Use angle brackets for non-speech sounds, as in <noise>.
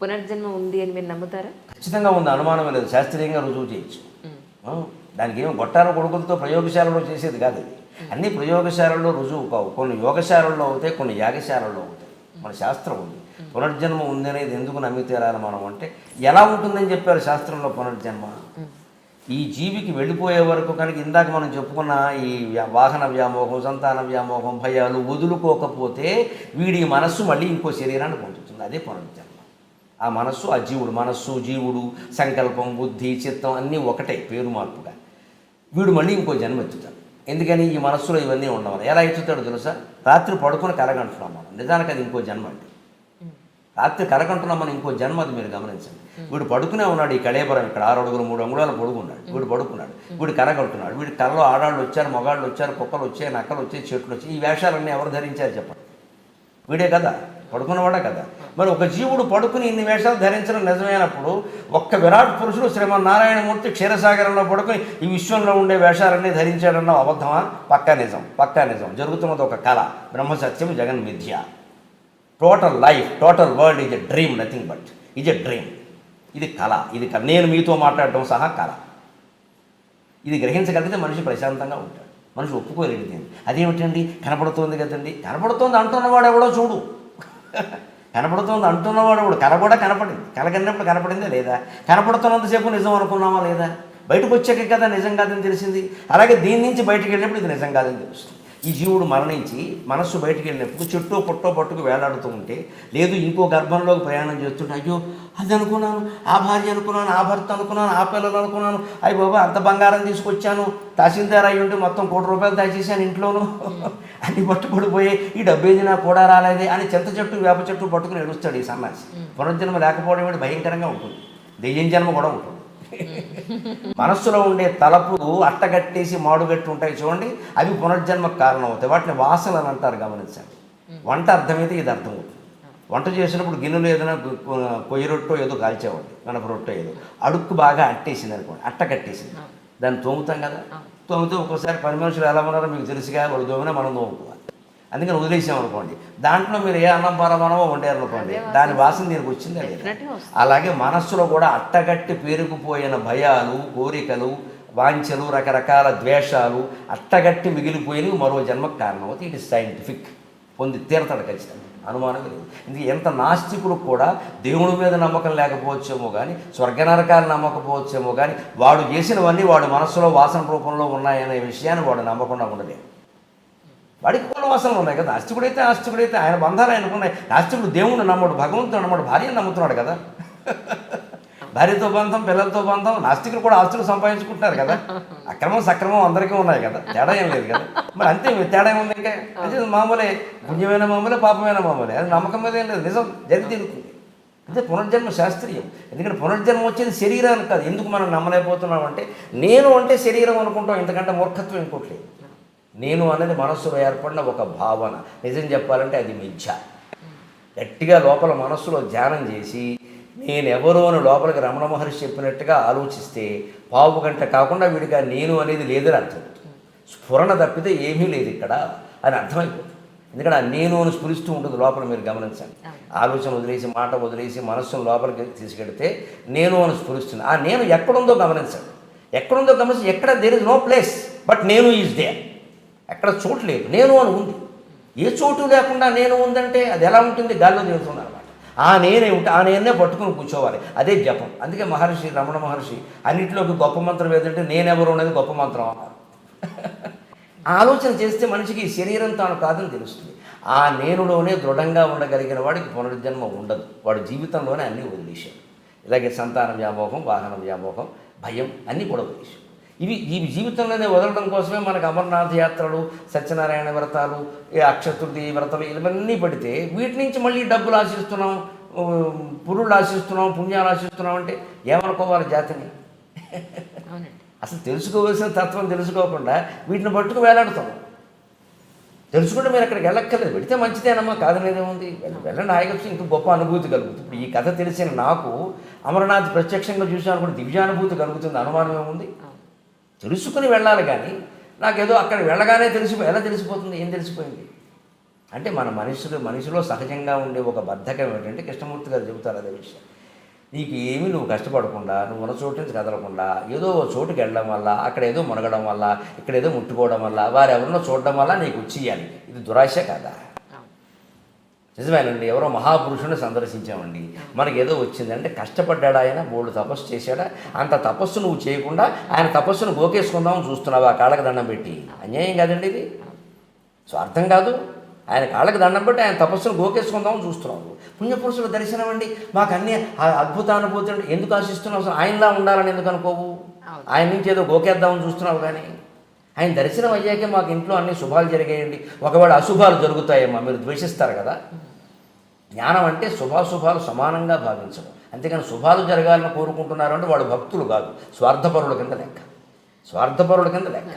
పునర్జన్మ ఉంది అని మీరు నమ్ముతారా? ఖచ్చితంగా ఉంది. అనుమానం లేదు. శాస్త్రీయంగా రుజువు చేయొచ్చు. దానికి ఏం గొట్టాల కొడుకులతో ప్రయోగశాలలో చేసేది కాదు అది అన్ని ప్రయోగశాలల్లో రుజువు కావు. కొన్ని యోగశాలల్లో అవుతాయి కొన్ని యాగశాలల్లో అవుతాయి. మన శాస్త్రం ఉంది. పునర్జన్మ ఉంది అనేది ఎందుకు నమ్మి తీరాలి మనం అంటే ఎలా ఉంటుందని చెప్పారు శాస్త్రంలో పునర్జన్మ? ఈ జీవికి వెళ్ళిపోయే వరకు కనుక ఇందాక మనం చెప్పుకున్న ఈ వాహన వ్యామోహం సంతాన వ్యామోహం భయాలు వదులుకోకపోతే వీడి మనస్సు మళ్ళీ ఇంకో శరీరాన్ని పొందుతుంది. అదే పునర్జన్మ. ఆ మనస్సు ఆ జీవుడు మనస్సు జీవుడు సంకల్పం బుద్ధి చిత్తం అన్నీ ఒకటే పేరు మార్పుగా. వీడు మళ్ళీ ఇంకో జన్మ ఎత్తుతాడు. ఎందుకని? ఈ మనస్సులో ఇవన్నీ ఉండవాలి ఎలా ఎత్తుతాడు తెలుసా? రాత్రి పడుకుని కలగంటున్నాం మనం. నిజానికి అది ఇంకో జన్మ అండి. రాత్రి కలకంటున్నాం మనం ఇంకో జన్మ అది మీరు గమనించండి. వీడు పడుకునే ఉన్నాడు ఈ కళేబరం ఇక్కడ ఆరు అడుగులు మూడు అంగుళాలు పడుకున్నాడు వీడు పడుకున్నాడు. వీడు కలగంటున్నాడు వీడి కళ్ళలో ఆడాళ్ళు వచ్చారు మగాళ్ళు వచ్చారు కుక్కలు వచ్చాయి నక్కలు వచ్చాయి చెట్లు వచ్చాయి. ఈ వేషాలన్నీ ఎవరు ధరించారు చెప్పండి? వీడే కదా పడుకున్నవాడే కదా. మరి ఒక జీవుడు పడుకుని ఇన్ని వేషాలు ధరించడం నిజమైనప్పుడు ఒక్క విరాట్ పురుషుడు శ్రీమన్నారాయణమూర్తి క్షీరసాగరంలో పడుకుని ఈ విశ్వంలో ఉండే వేషాలన్నీ ధరించాడన్న అబద్ధమా? పక్కా నిజం పక్కా నిజం. జరుగుతున్నది ఒక కళ బ్రహ్మసత్యం జగన్ విద్య. Total life total world is a dream nothing but is a dream ఇది కళ. ఇది నేను మీతో మాట్లాడటం సహా కళ. ఇది గ్రహించగలిగితే మనిషి ప్రశాంతంగా ఉంటాడు. మనిషి ఒప్పుకోలేడు దీన్ని. అదేమిటండి? కనపడుతోంది కదండి. కనపడుతోంది అంటున్నవాడు ఎవడో చూడు. <laughs> కనపడుతోంది అంటున్నవాడు ఎవడు? కల కూడా కనపడింది. కలగన్నప్పుడు కనపడిందే లేదా? కనపడుతున్నంతసేపు నిజం అనుకున్నామా లేదా? బయటకు వచ్చాక కదా నిజం కాదని తెలిసింది. అలాగే దీని నుంచి బయటకు వెళ్ళినప్పుడు ఇది నిజం కాదని తెలుస్తుంది. ఈ జీవుడు మరణించి మనస్సు బయటికి వెళ్ళినప్పుడు చెట్టో పొట్టో పట్టుకు వేలాడుతూ ఉంటే లేదు ఇంకో గర్భంలోకి ప్రయాణం చేస్తుంటే అయ్యో అది అనుకున్నాను ఆ భార్య అనుకున్నాను ఆ భర్త అనుకున్నాను ఆ పిల్లలు అనుకున్నాను అయ్యి బాబా అంత బంగారం తీసుకొచ్చాను తహసీల్దార్ అయ్యి ఉంటే మొత్తం కోటి రూపాయలు దాచేసాను ఇంట్లోను. <laughs> అన్ని పట్టుబడిపోయి ఈ డబ్బు ఏది నాకు కూడా రాలేదే అని చింత చెట్టు వేప చెట్టు పట్టుకుని ఏడుస్తాడు ఈ సన్నాసి. పునర్జన్మ లేకపోవడం భయంకరంగా ఉంటుంది. దెయ్యం జన్మ కూడా ఉంటుంది. మనస్సులో ఉండే తలపులు అట్టగట్టేసి మాడుగట్టి ఉంటాయి చూడండి అవి పునర్జన్మకు కారణం అవుతాయి వాటిని వాసనలు అంటారు గమనించండి. వంట అర్థమైతే ఇది అర్థమవుతుంది. వంట చేసినప్పుడు గిన్నెలు ఏదైనా కొయ్య రొట్టో ఏదో కాల్చేవాడి కనప రొట్టో ఏదో. అడుక్కు బాగా అట్టేసింది అనుకోండి అట్ట కట్టేసింది దాన్ని తోముతాం కదా? తోమితే ఒక్కోసారి పని మనుషులు ఎలా ఉన్నారో మీకు తెలుసుగా వాళ్ళు తోమినా మనం తోముకోవాలి. అందుకని వదిలేసాం అనుకోండి దాంట్లో మీరు ఏ అన్నం పరమానమో వండారు అనుకోండి దాని వాసన దీనికి వచ్చిందా లేదా. అలాగే మనస్సులో కూడా అట్టగట్టి పేరుకుపోయిన భయాలు కోరికలు వాంఛలు రకరకాల ద్వేషాలు అట్టగట్టి మిగిలిపోయినవి మరో జన్మకు కారణం అవుతుంది ఇట్ ఇస్ సైంటిఫిక్ పొంది తీరతాడు ఖచ్చితంగా. అనుమానం లేదు. ఇందుకు ఎంత నాస్తికుడు కూడా దేవుడి మీద నమ్మకం లేకపోవచ్చేమో కానీ స్వర్గనరకాలు నమ్మకపోవచ్చేమో కానీ వాడు చేసినవన్నీ వాడు మనస్సులో వాసన రూపంలో ఉన్నాయనే విషయాన్ని వాడు నమ్మకుండా ఉండలేదు వాడికి కొన్ని వాసనలు ఉన్నాయి కదా. అర్చకుడైతే అర్చకుడైతే ఆయన బంధాలు ఆయనకున్నాయి అర్చకుడు దేవుడు నమ్మడు భగవంతుడు నమ్మడు భార్యను నమ్ముతున్నాడు కదా. <laughs> భార్యతో బంధం పిల్లలతో బంధం నాస్తికులు కూడా ఆస్తులు సంపాదించుకుంటున్నారు కదా. అక్రమం సక్రమం అందరికీ ఉన్నాయి కదా. తేడా ఏం లేదు కదా. మరి అంతే తేడా ఏముంది ఇంకా? అదే మామూలే పుణ్యమైన మామూలే పాపమైన మామూలే. అది నమ్మకం మీద ఏం లేదు. నిజం జరిగి తీరుతుంది అంటే పునర్జన్మ శాస్త్రీయం. ఎందుకంటే పునర్జన్మ వచ్చేది శరీరానికి కాదు. ఎందుకు మనం నమ్మలేకపోతున్నాం అంటే నేను అంటే శరీరం అనుకుంటాం. ఎందుకంటే మూర్ఖత్వం ఇంకోట్లేదు నేను అనేది మనస్సులో ఏర్పడిన ఒక భావన. నిజం చెప్పాలంటే అది మిథ్య. గట్టిగా లోపల మనస్సులో ధ్యానం చేసి నేనెవరు అని లోపలికి రమణ మహర్షి చెప్పినట్టుగా ఆలోచిస్తే పావు గంట కాకుండా వీడికి ఆ నేను అనేది లేదని అర్థం. స్ఫురణ తప్పితే ఏమీ లేదు ఇక్కడ అని అర్థమైపోతుంది. ఎందుకంటే ఆ నేను అని స్ఫురిస్తూ ఉంటుంది లోపల మీరు గమనించండి. ఆలోచన వదిలేసి మాట వదిలేసి మనస్సును లోపలికి తీసుకెడితే నేను అని స్ఫురిస్తుంది ఆ నేను ఎక్కడుందో గమనించండి. ఎక్కడుందో గమనించి ఎక్కడ there is no place but నేను ఈజ్ దేర్ ఎక్కడ చోటు లేదు. నేను అని ఉంది. ఏ చోటు లేకుండా నేను ఉందంటే అది ఎలా ఉంటుంది? గాల్లో తిరుగుతుంది అనమాట ఆ నేనే ఉంటే ఆ నేనే పట్టుకుని కూర్చోవాలి. అదే జపం. అందుకే మహర్షి రమణ మహర్షి అన్నింటిలోకి గొప్ప మంత్రం ఏదంటే నేనెవరు అనేది గొప్ప మంత్రం అన్నారు. <laughs> ఆలోచన చేస్తే మనిషికి శరీరం తాను కాదని తెలుస్తుంది. ఆ నేనులోనే దృఢంగా ఉండగలిగిన వాడికి పునర్జన్మ ఉండదు. వాడు జీవితంలోనే అన్నీ వదిలేశాడు. ఇలాగే సంతాన వ్యామోహం వాహన వ్యామోహం భయం అన్నీ కూడా వదిలేశాడు. ఇవి ఈ జీవితంలోనే వదలడం కోసమే మనకు అమర్నాథ్ యాత్రలు సత్యనారాయణ వ్రతాలు ఈ అక్షతృతి వ్రతాలు ఇవన్నీ పడితే వీటి నుంచి మళ్ళీ డబ్బులు ఆశిస్తున్నాం పురుళ్ళు ఆశిస్తున్నాం పుణ్యాలు ఆశిస్తున్నాం అంటే ఏమనుకోవాలి జాతిని? అసలు తెలుసుకోవాల్సిన తత్వం తెలుసుకోకుండా వీటిని పట్టుకు వేలాడుతాం. తెలుసుకుంటే మీరు అక్కడికి వెళ్ళక్కర్లేదు. వెళితే మంచిదేనమ్మా కాదనేదేముంది వెళ్ళ- వెళ్ళండి హాయిగా ఇంకా గొప్ప అనుభూతి కలుగుతుంది. ఇప్పుడు ఈ కథ తెలిసిన నాకు అమరనాథ్ ప్రత్యక్షంగా చూసాను కూడా దివ్యానుభూతి కలుగుతుంది అనుమానం ఏముంది తెలుసుకుని వెళ్ళాలి కానీ నాకేదో అక్కడ వెళ్ళగానే తెలిసిపో ఎలా తెలిసిపోతుంది? ఏం తెలిసిపోయింది? అంటే మన మనుషులు మనిషిలో సహజంగా ఉండే ఒక బద్ధకం ఏంటంటే కృష్ణమూర్తి గారు చెబుతారు అదే విషయం. నీకు ఏమీ నువ్వు కష్టపడకుండా నువ్వు ఉన్న చోటు నుంచి కదలకుండా ఏదో చోటుకి వెళ్ళడం వల్ల అక్కడ ఏదో మునగడం వల్ల ఇక్కడ ఏదో ముట్టుకోవడం వల్ల వారు ఎవరినో చూడడం వల్ల నీకు వచ్చేయాలి. ఇది దురాశ కదా. నిజమేనండి ఎవరో మహాపురుషుని సందర్శించామండి. మనకి ఏదో వచ్చింది. అంటే కష్టపడ్డాడు ఆయన? బోళ్ళు తపస్సు చేశాడా? అంత తపస్సు నువ్వు చేయకుండా ఆయన తపస్సును గోకేసుకుందామని చూస్తున్నావు? ఆ కాళ్ళకి దండం పెట్టి. అన్యాయం కాదండి ఇది. స్వార్థం కాదు. ఆయన కాళ్ళకి దండం పెట్టి ఆయన తపస్సును గోకేసుకుందామని చూస్తున్నావు పుణ్యపురుషుల దర్శనం అండి. మాకు అన్ని ఆ అద్భుత అనుభూతి అంటే ఎందుకు ఆశిస్తున్నావు? అసలు ఆయనలా ఉండాలని ఎందుకు అనుకోవు. ఆయన నుంచి ఏదో గోకేద్దామని చూస్తున్నావు కానీ. ఆయన దర్శనం అయ్యాకే మాకు ఇంట్లో అన్ని శుభాలు జరిగాయండి. ఒకవేళ అశుభాలు జరుగుతాయేమో మీరు ద్వేషిస్తారు కదా. జ్ఞానం అంటే శుభాశుభాలు సమానంగా భావించడం. అంతేకాని శుభాలు జరగాలని కోరుకుంటున్నారు అంటే వాడు భక్తులు కాదు. స్వార్థపరుల కింద లెక్క. స్వార్థపరుల కింద లెక్క.